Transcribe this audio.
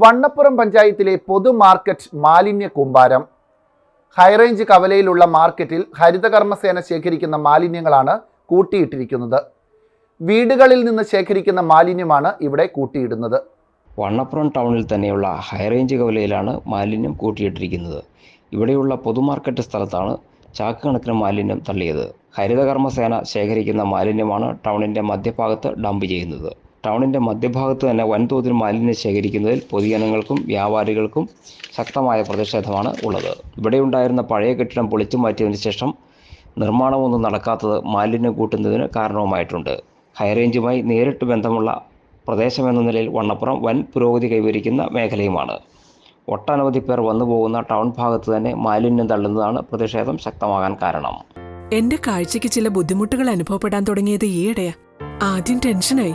വണ്ണപ്പുറം പഞ്ചായത്തിലെ പൊതു മാർക്കറ്റ് മാലിന്യ കൂമ്പാരം. ഹൈറേഞ്ച് കവലയിലുള്ള മാർക്കറ്റിൽ ഹരിതകർമ്മസേന ശേഖരിക്കുന്ന മാലിന്യങ്ങളാണ് കൂട്ടിയിട്ടിരിക്കുന്നത്. വീടുകളിൽ നിന്ന് ശേഖരിക്കുന്ന മാലിന്യമാണ് ഇവിടെ കൂട്ടിയിടുന്നത്. വണ്ണപ്പുറം ടൗണിൽ തന്നെയുള്ള ഹൈറേഞ്ച് കവലയിലാണ് മാലിന്യം കൂട്ടിയിട്ടിരിക്കുന്നത്. ഇവിടെയുള്ള പൊതുമാർക്കറ്റ് സ്ഥലത്താണ് ചാക്ക് കണക്കിന് മാലിന്യം തള്ളിയത്. ഹരിതകർമ്മസേന ശേഖരിക്കുന്ന മാലിന്യമാണ് ടൗണിന്റെ മധ്യഭാഗത്ത് ഡംപ് ചെയ്യുന്നത്. ടൗണിന്റെ മധ്യഭാഗത്ത് തന്നെ വൻതോതിൽ മാലിന്യം ശേഖരിക്കുന്നതിൽ പൊതുജനങ്ങൾക്കും വ്യാപാരികൾക്കും ശക്തമായ പ്രതിഷേധമാണ് ഉള്ളത്. ഇവിടെയുണ്ടായിരുന്ന പഴയ കെട്ടിടം പൊളിച്ചു മാറ്റിയതിനു ശേഷം നിർമ്മാണമൊന്നും നടക്കാത്തത് മാലിന്യം കൂട്ടുന്നതിന് കാരണവുമായിട്ടുണ്ട്. ഹൈറേഞ്ചുമായി നേരിട്ട് ബന്ധമുള്ള പ്രദേശമെന്ന നിലയിൽ വണ്ണപ്പുറം വൻ പുരോഗതി കൈവരിക്കുന്ന മേഖലയുമാണ്. ഒട്ടനവധി പേർ വന്നു പോകുന്ന ടൗൺ ഭാഗത്ത് തന്നെ മാലിന്യം തള്ളുന്നതാണ് പ്രതിഷേധം ശക്തമാകാൻ കാരണം. എന്റെ കാഴ്ചയ്ക്ക് ചില ബുദ്ധിമുട്ടുകൾ അനുഭവപ്പെടാൻ തുടങ്ങിയത് ഈയിടെയാ. ആദ്യം ടെൻഷനായി.